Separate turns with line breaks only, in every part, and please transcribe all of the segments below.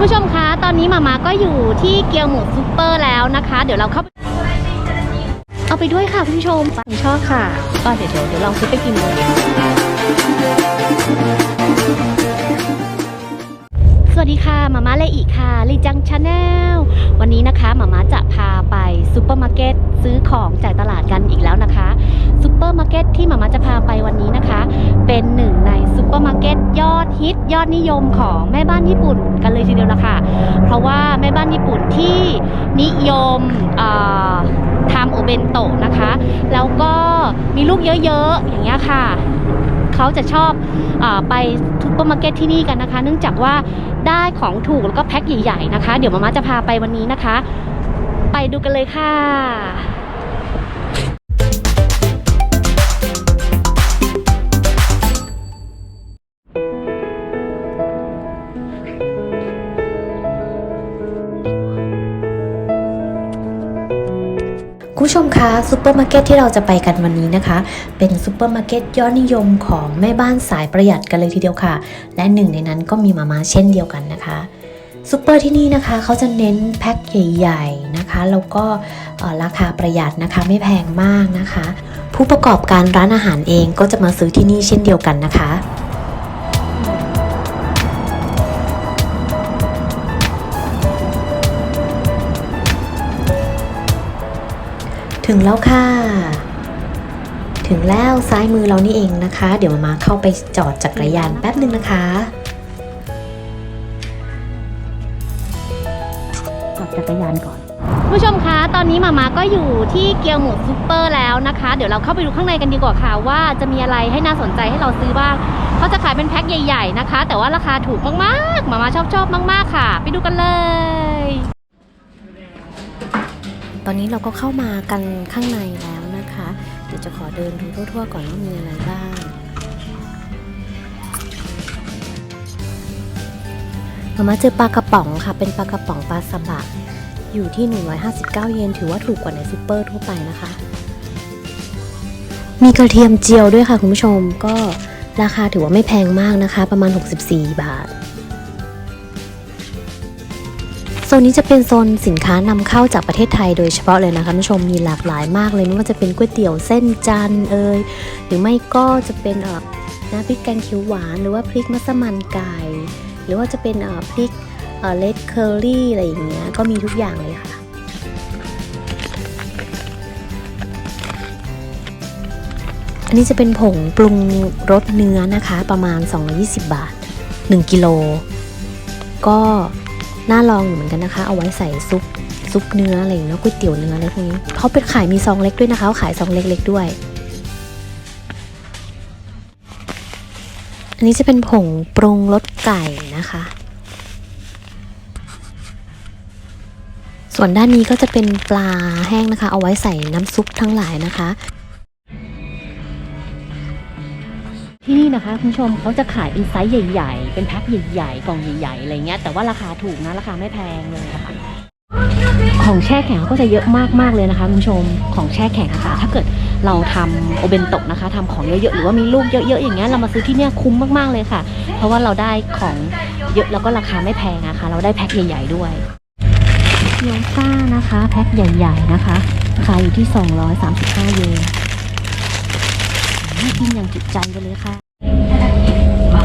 ผู้ชมคะ ตอนนี้หมามาก็อยู่ที่เกียวหมูซูเปอร์แล้วนะคะ เดี๋ยวเราเข้าไปเอาไปด้วยค่ะคุณผู้ชมผมชอบค่ะ ก็เดี๋ยวเดี๋ยวลองซื้อไปกินดูสวัสดีค่ะหมามาเลอีค่ะลีจังชาแนลวันนี้นะคะหมามาจะพาไปซูเปอร์มาร์เก็ตซื้อของจากตลาดกันอีกแล้วนะคะ ซูเปอร์มาร์เก็ตที่หมามาจะพาไปวันนี้นะคะ เป็นหนึ่งในซูเปอร์มาร์เก็ตยอดฮิตยอดนิยมของแม่บ้านญี่ปุ่นกันเลยทีเดียวละค่ะ เพราะว่าแม่บ้านญี่ปุ่นที่นิยมทำโอเบนโตะนะคะ แล้วก็มีลูกเยอะๆ อย่างเงี้ยค่ะเขาจะชอบอไปซูเปอร์มาร์เก็ตที่นี่กันนะคะ เนื่องจากว่าได้ของถูกแล้วก็แพ็คใหญ่ๆนะคะ เดี๋ยวมาม่าจะพาไปวันนี้นะคะ ไปดูกันเลยค่ะ
ชมคะซูเปอร์มาร์เก็ตที่เราจะไปกันวันนี้นะคะ เป็นซูเปอร์มาร์เก็ตยอดนิยมของแม่บ้านสายประหยัดกันเลยทีเดียวค่ะ และหนึ่งในนั้นก็มีมาม่าเช่นเดียวกันนะคะซูเปอร์ที่นี่นะคะเขาจะเน้นแพ็คใหญ่ ๆนะคะแล้วก็ราคาประหยัดนะคะไม่แพงมากนะคะ ผู้ประกอบการร้านอาหารเองก็จะมาซื้อที่นี่เช่นเดียวกันนะคะ ถึงแล้วค่ะ ถึงแล้วซ้ายมือเรานี่เองนะคะ เดี๋ยวมามาเข้าไปจอดจักรยานแป๊บหนึ่งนะคะ
จอดจักรยานก่อนคุณผู้ชมคะ ตอนนี้หมามาก็อยู่ที่เกียวหมูซูเปอร์แล้วนะคะ เดี๋ยวเราเข้าไปดูข้างในกันดีกว่าค่ะ ว่าจะมีอะไรให้น่าสนใจให้เราซื้อบ้างเขาจะขายเป็นแพ็คใหญ่ ๆนะคะ แต่ว่าราคาถูกมากๆหมามาชอบชอบๆมาก ๆ ค่ะ ไปดูกันเลย
ตอนนี้เราก็เข้ามากันข้างในแล้วนะคะ เดี๋ยวจะขอเดินดูทั่วๆ ก่อนว่ามีอะไรบ้างมามาเจอปลากระป๋องค่ะ เป็นปลากระป๋องปลาสบะอยู่ที่ 159 เยน ถือว่าถูกกว่าในซูเปอร์ทั่วไปนะคะ มีกระเทียมเจียวด้วยค่ะคุณผู้ชม ก็ราคาถือว่าไม่แพงมากนะคะ ประมาณ 64 บาท โซนนี้จะเป็นโซนสินค้านำเข้าจากประเทศไทยโดยเฉพาะเลยนะคะคุณผู้ชมมีหลากหลายมากเลยไม่ว่าจะเป็นก๋วยเตี๋ยวเส้นจันเอยหรือไม่ก็จะเป็นเอ่อน้ำพริกแกงเขียวหวานหรือว่าพริกมัสมั่นไก่หรือว่าจะเป็นเอ่อพริกเอ่อเลดเคอรี่อะไรอย่างเงี้ยก็มีทุกอย่างเลยค่ะอันนี้จะเป็นผงปรุงรสเนื้อนะคะ ประมาณ 220 บาท 1 กิโล ก็ น่าลองอยู่เหมือนกันนะคะ เอาไว้ใส่ซุปซุปเนื้ออะไรอย่างเงี้ยก๋วยเตี๋ยวเนื้ออะไรพวกนี้เขาเป็นขายมีซองเล็กด้วยนะคะขายซองเล็กๆด้วย อันนี้จะเป็นผงปรุงรสไก่นะคะ ส่วนด้านนี้ก็จะเป็นปลาแห้งนะคะ เอาไว้ใส่น้ำซุปทั้งหลายนะคะ
ที่นี่นะคะคุณผู้ชมเขาจะขายเป็นไซส์ใหญ่ ๆ เป็นแพ็คใหญ่ๆกล่องใหญ่ๆอะไรเงี้ยแต่ว่าราคาถูกนะราคาไม่แพงเลยนะคะของแช่แข็งก็จะเยอะมากๆเลยนะคะคุณผู้ชมของแช่แข็งนะคะถ้าเกิดเราทำโอเบนโตะนะคะทำของเยอะๆหรือว่ามีลูกเยอะๆอย่างเงี้ยเรามาซื้อที่เนี่ยคุ้มมากๆเลยค่ะ เพราะว่าเราได้ของเยอะแล้วก็ราคาไม่แพงนะคะ เราได้แพ็คใหญ่ ๆด้วยเกี๊ยวซ่านะคะ แพ็คใหญ่ ๆนะคะขายอยู่ที่ 235 เยน น่ากินอย่างจุใจไปเลยค่ะ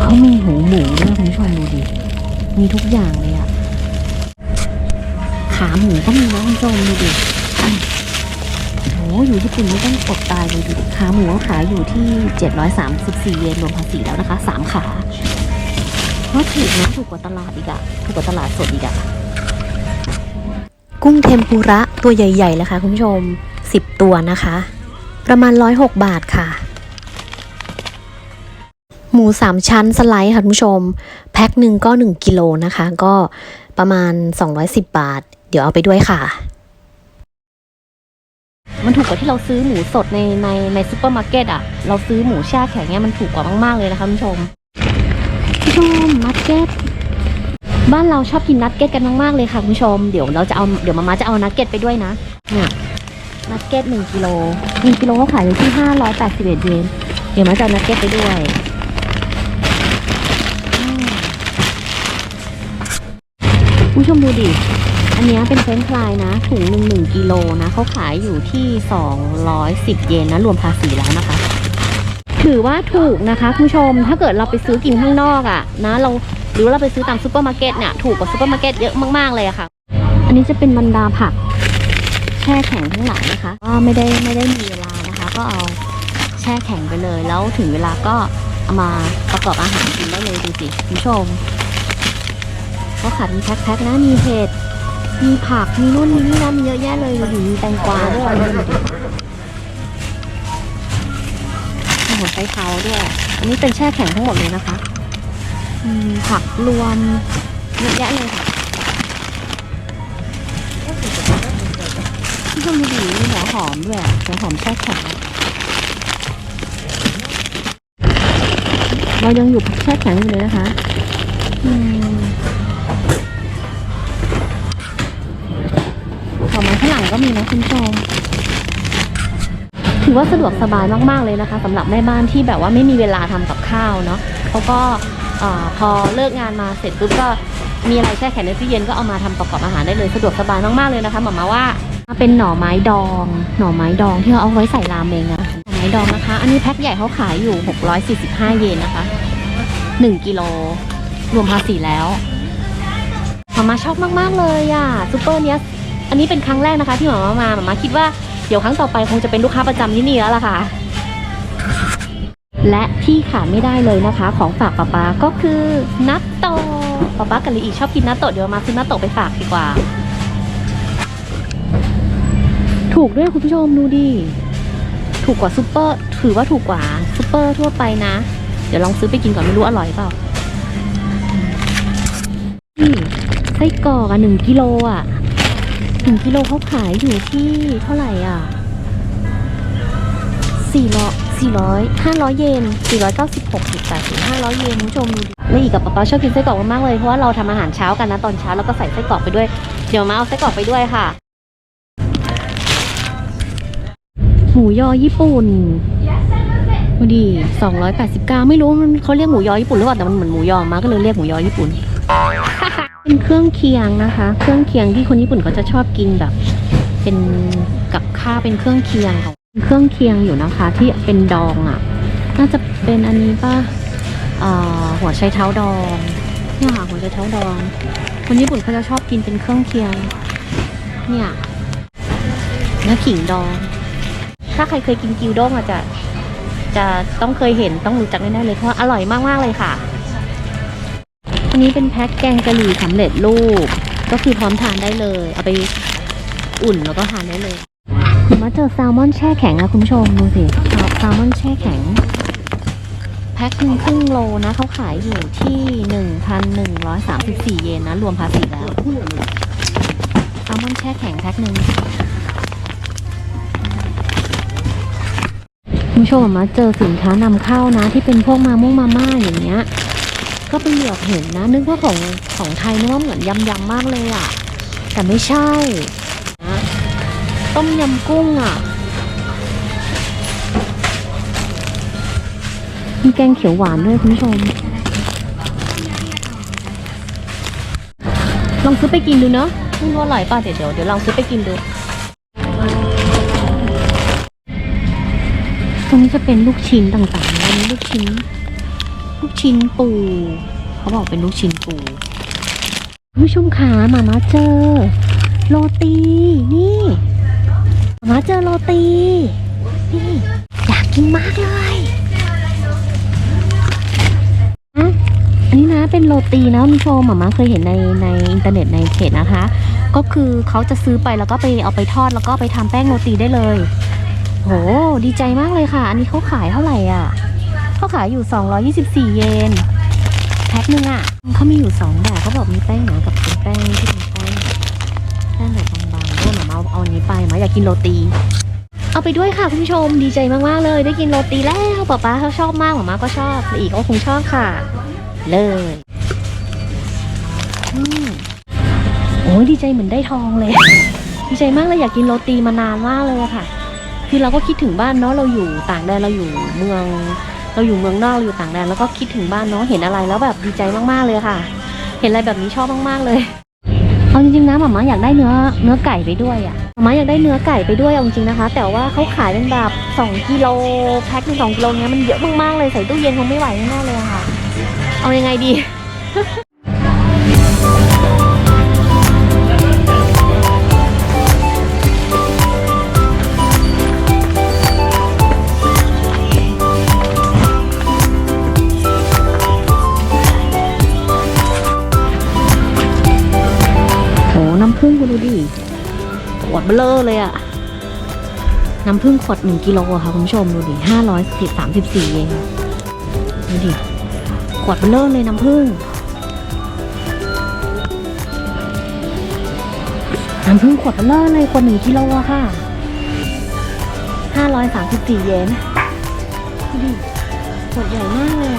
เขามีหูหมูด้วยคุณผู้ชมดูดิ มีทุกอย่างเลยอะขาหมูก็มีนะคุณผู้ชมดูดิโอ้อยู่ญี่ปุ่นไม่ต้องอดตายเลยดูดิขาหมูก็ขายอยู่ที่ 734 เยนรวมภาษีแล้วนะคะสามขาเพราะถูกนะถูกกว่าตลาดอีกอะถูกกว่าตลาดสดอีกอะ
กุ้งเทมปุระตัวใหญ่ๆเลยค่ะคุณผู้ชม 10 ตัวนะคะ ประมาณ 106 บาทค่ะ หมู3ชั้นสไลด์ค่ะคุณผู้ชม แพ็คหนึ่งก็1กิโลนะคะ ก็ประมาณ 210 บาท เดี๋ยวเอาไปด้วยค่ะ
มันถูกกว่าที่เราซื้อหมูสดในในในซูเปอร์มาร์เก็ตอะเราซื้อหมูแช่แข็งเนี่ยมันถูกกว่ามาก ๆ เลยนะคะคุณผู้ชมคุณผู้ชมนัดเก็ตบ้านเราชอบกินนัดเก็ตกันมาก ๆ เลยค่ะคุณผู้ชม เดี๋ยวเราจะเอาเดี๋ยวมาม่าจะเอานัดเก็ตไปด้วยนะ เนี่ยนัดเก็ตหนึ่งกิโลหนึ่งกิโลเขาขายอยู่ที่ห้าร้อยแปดสิบเอ็ดเยน เดี๋ยวมาจะเอานัดเก็ตไปด้วย ผู้ชมดูดิ อันนี้เป็นเฟรนช์ฟรายนะถุงหนึ่งหนึ่งกิโลนะเขาขายอยู่ที่ 210 เยนนะ รวมภาษีแล้วนะคะ ถือว่าถูกนะคะคุณผู้ชมถ้าเกิดเราไปซื้อกินข้างนอกอะ่ะนะเราหรือเราไปซื้อตามซูเปอร์มาร์เก็ตเนี่ยถูกกว่าซูเปอร์มาร์เก็ตเยอะมากๆเลยอะค่ะ อันนี้จะเป็นบรรดาผัก แช่แข็งทั้งหลายนะคะก็ไม่ได้ไม่ได้มีเวลานะคะ ก็เอาแช่แข็งไปเลย แล้วถึงเวลาก็เอามาประกอบอาหารกินได้เลยดูสิคุณผู้ชม ก็ขัดมีแพ็คๆนะมีเห็ดมีผักมีนู่นมีนี่นะมีเยอะแยะเลยดูดิมีแตงกวาด้วยมีหัวไชเท้าด้วย อันนี้เป็นแช่แข็งทั้งหมดเลยนะคะมีผักรวมเยอะแยะเลยค่ะพี่ชมดูดีมีหัวหอมด้วยหัวหอมแช่แข็งเรายังอยู่แช่แข็งอยู่เลยนะคะ อืม ก็มีนะคุณผู้ชมถือว่าสะดวกสบายมากๆเลยนะคะสำหรับแม่บ้านที่แบบว่าไม่มีเวลาทำกับข้าวเนาะเขาก็พอเลิกงานมาเสร็จปุ๊บก็มีอะไรแช่แข็งในตู้เย็นก็เอามาทำประกอบอาหารได้เลยสะดวกสบายมากๆเลยนะคะหมอมาว่าเป็นหน่อไม้ดอง หน่อไม้ดองที่เราเอาไว้ใส่รามเมงอะหน่อไม้ดองนะคะ อันนี้แพ็คใหญ่เขาขายอยู่ 645 เยนนะคะ1กิโลรวมภาษีแล้วหมามาชอบมากๆเลยอะซูเปอร์เนี้ย อันนี้เป็นครั้งแรกนะคะ ที่หมามามาหมามาคิดว่าเดี๋ยวครั้งต่อไปคงจะเป็นลูกค้าประจำที่นี่แล้วล่ะค่ะ และที่ขาดไม่ได้เลยนะคะ ของฝากป๊าป๊าก็คือนัตโตะป๊าป๊ากับลีอีชอบกินนัตโตะเดี๋ยวมาซื้อนัตโตะไปฝากดีกว่า ถูกด้วยคุณผู้ชมดูดิถูกกว่าซูเปอร์ถือว่าถูกกว่าซูเปอร์ทั่วไปนะ เดี๋ยวลองซื้อไปกินก่อนไม่รู้อร่อยเปล่านี่ไส้กรอกอะหนึ่งกิโลอะ หนึ่งกิโลเขาขายอยู่ที่เท่าไหร่อะสี่ร้อยสี่ร้อยห้าร้อยเยนสี่ร้อยเก้าสิบหกสิบแปดสิบห้าร้อยเยนคุณผู้ชมดูดิแล้วอีกกับป๊าป๊าชอบกินไส้กรอกมากๆเลยเพราะว่าเราทำอาหารเช้ากันนะตอนเช้าแล้วก็ใส่ไส้กรอกไปด้วย เดี๋ยวมาเอาไส้กรอกไปด้วยค่ะ หมูยอญี่ปุ่นดูดิ289ไม่รู้มันเขาเรียกหมูยอญี่ปุ่นหรือเปล่าแต่มันเหมือนหมูยอมาก็เลยเรียกหมูยอญี่ปุ่น เป็นเครื่องเคียงนะคะ เครื่องเคียงที่คนญี่ปุ่นเขาจะชอบกินแบบ เป็นกับข้าวเป็นเครื่องเคียงของเครื่องเคียงอยู่นะคะ ที่เป็นดองอะ น่าจะเป็นอันนี้ป่ะหัวไชเท้าดองเนี่ยค่ะหัวไชเท้าดอง คนญี่ปุ่นเขาจะชอบกินเป็นเครื่องเคียง เนี่ยเนื้อขิงดอง ถ้าใครเคยกินกิวด้งอาจจะจะต้องเคยเห็นต้องรู้จักแน่ๆเลยเพราะอร่อยมากๆเลยค่ะ อันนี้เป็นแพ็คแกงกะหรี่สำเร็จรูป ก็คือพร้อมทานได้เลย เอาไปอุ่นแล้วก็ทานได้เลยมาเจอแซลมอนแช่แข็งอะคุณผู้ชมดูสิแซลมอนแช่แข็ง แพ็คหนึ่งครึ่งโลนะเขาขายอยู่ที่หนึ่งพันหนึ่งร้อยสามสิบสี่เยนนะ รวมภาษีแล้วแซลมอนแช่แข็งแพ็คหนึ่งคุณผู้ชมมาเจอสินค้านำเข้านะ ที่เป็นพวกมาม่งมาม่าอย่างเงี้ย ก็ไปเหลือบเห็นนะ นึกว่าของของไทยนึกว่าเหมือนยำยำๆมากเลยอะ่ะ แต่ไม่ใช่นะต้มยำกุ้งอะ่ะ มีแกงเขียวหวานด้วยคุณผู้ชม ลองซื้อไปกินดูเนาะไม่รู้ว่าอร่อยป่ะเดี๋ยวเดี๋ยวเดี๋ยวลองซื้อไปกินดูตรงนี้จะเป็นลูกชิ้นต่างๆนนี้ลูกชิ้น ลูกชิ้นปู เขาบอกเป็นลูกชิ้นปูคุณผู้ชมขามามาเจอ โรตี นี่ มามาเจอโรตี นี่ อยากกินมากเลยอะอันนี้นะเป็นโรตีนะคุณผู้ชมหมามาเคยเห็นในในอินเทอร์เน็ตในเพจนะคะ ก็คือเขาจะซื้อไปแล้วก็ไปเอาไปทอดแล้วก็ไปทำแป้งโรตีได้เลย โห ดีใจมากเลยค่ะ อันนี้เขาขายเท่าไหร่อะ เขาขายอยู่ 224 เยน แพ็คหนึ่งอะเขามีอยู่สองแบบเขาบอกมีแป้งหนากับเป็นแป้งที่เป็นแป้งแป้งแบบบางๆด้วยหมามาเอาเอาอันนี้ไปหมาอยากกินโรตี เอาไปด้วยค่ะคุณผู้ชมดีใจมากๆเลย ได้กินโรตีแล้วป๊าป๊าเขาชอบมากหมามาก็ชอบและอีกก็คงชอบค่ะ เลยโอ้ยดีใจเหมือนได้ทองเลย ดีใจมากเลยอยากกินโรตีมานานมากเลยค่ะ คือเราก็คิดถึงบ้านเนาะเราอยู่ต่างแดนเราอยู่เมือง เราอยู่เมืองนอกเราอยู่ต่างแดนแล้วก็คิดถึงบ้านเนาะเห็นอะไรแล้วแบบดีใจมากๆเลยค่ะ เห็นอะไรแบบนี้ชอบมากๆเลยเอาจริงๆนะหมาม่าอยากได้เนื้อเนื้อไก่ไปด้วยอะหมาม่าอยากได้เนื้อไก่ไปด้วยเอาจริงๆนะคะ แต่ว่าเขาขายเป็นแบบ2กิโลแพ็คหนึ่งสองกิโลเนี้ยมันเยอะมากๆเลยใส่ตู้เย็นคงไม่ไหวแน่ๆเลยค่ะ เอายังไงดี วดเบลอเลยอะน้ำผึ้งขวดหนึ่งกิโลอะค่ะ คุณผู้ชม ดูดิห้าร้อยสิบสามสิบสี่เองดูดิขวดเบลอเลยน้ำผึ้งน้ำผึ้งขวดเบลอเลยขวดหนึ่งกิโลค่ะห้าร้อยสามสิบสี่เยนดูดิขวดใหญ่มากเลย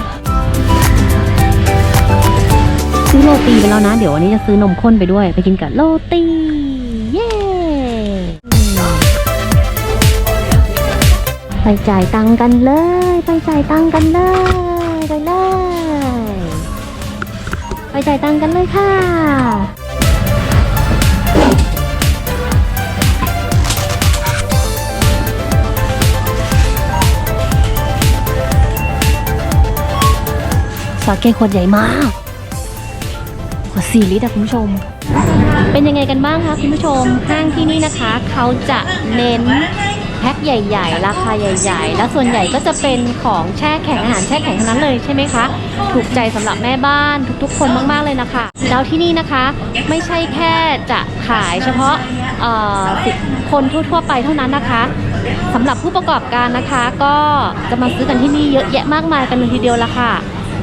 ซื้อโรตีไปแล้วนะ เดี๋ยววันนี้จะซื้อนมข้นไปด้วย ไปกินกับโรตี เย้ ไปจ่ายตังค์กันเลย ไปจ่ายตังค์กันเลยไปเลย ไปจ่ายตังค์กันเลยค่ะ สาเกขวดใหญ่มากขวดสี่ลิตรอะคุณผู้ชม เป็นยังไงกันบ้างคะคุณผู้ชม ห้างที่นี่นะคะ เขาจะเน้น พ็คใหญ่ ๆ ราคาใหญ่ ๆ แล้วส่วนใหญ่ก็จะเป็นของแช่แข็งอาหารแช่แข็งทั้งนั้นเลยใช่ไหมคะ ถูกใจสำหรับแม่บ้านทุกๆ คนมากๆเลยนะคะแล้วที่นี่นะคะไม่ใช่แค่จะขายเฉพาะคนทั่วๆไปเท่านั้นนะคะสำหรับผู้ประกอบการนะคะ ก็จะมาซื้อกันที่นี่เยอะแยะมากมายกันเลยทีเดียวละค่ะ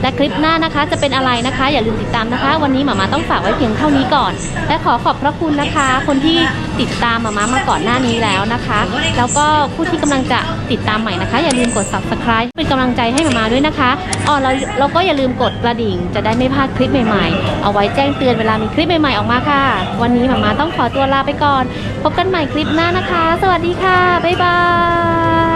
และคลิปหน้านะคะจะเป็นอะไรนะคะ อย่าลืมติดตามนะคะ วันนี้หมามาต้องฝากไว้เพียงเท่านี้ก่อน และขอขอบพระคุณนะคะ คนที่ติดตามหมามามาก่อนหน้านี้แล้วนะคะ แล้วก็ผู้ที่กำลังจะติดตามใหม่นะคะ อย่าลืมกด subscribe เป็นกำลังใจให้หมามาด้วยนะคะอ๋อเราเราก็อย่าลืมกดกระดิ่ง จะได้ไม่พลาดคลิปใหม่ๆ เอาไว้แจ้งเตือนเวลามีคลิปใหม่ๆออกมาค่ะ วันนี้หมามาต้องขอตัวลาไปก่อน พบกันใหม่คลิปหน้านะคะ สวัสดีค่ะบ๊ายบาย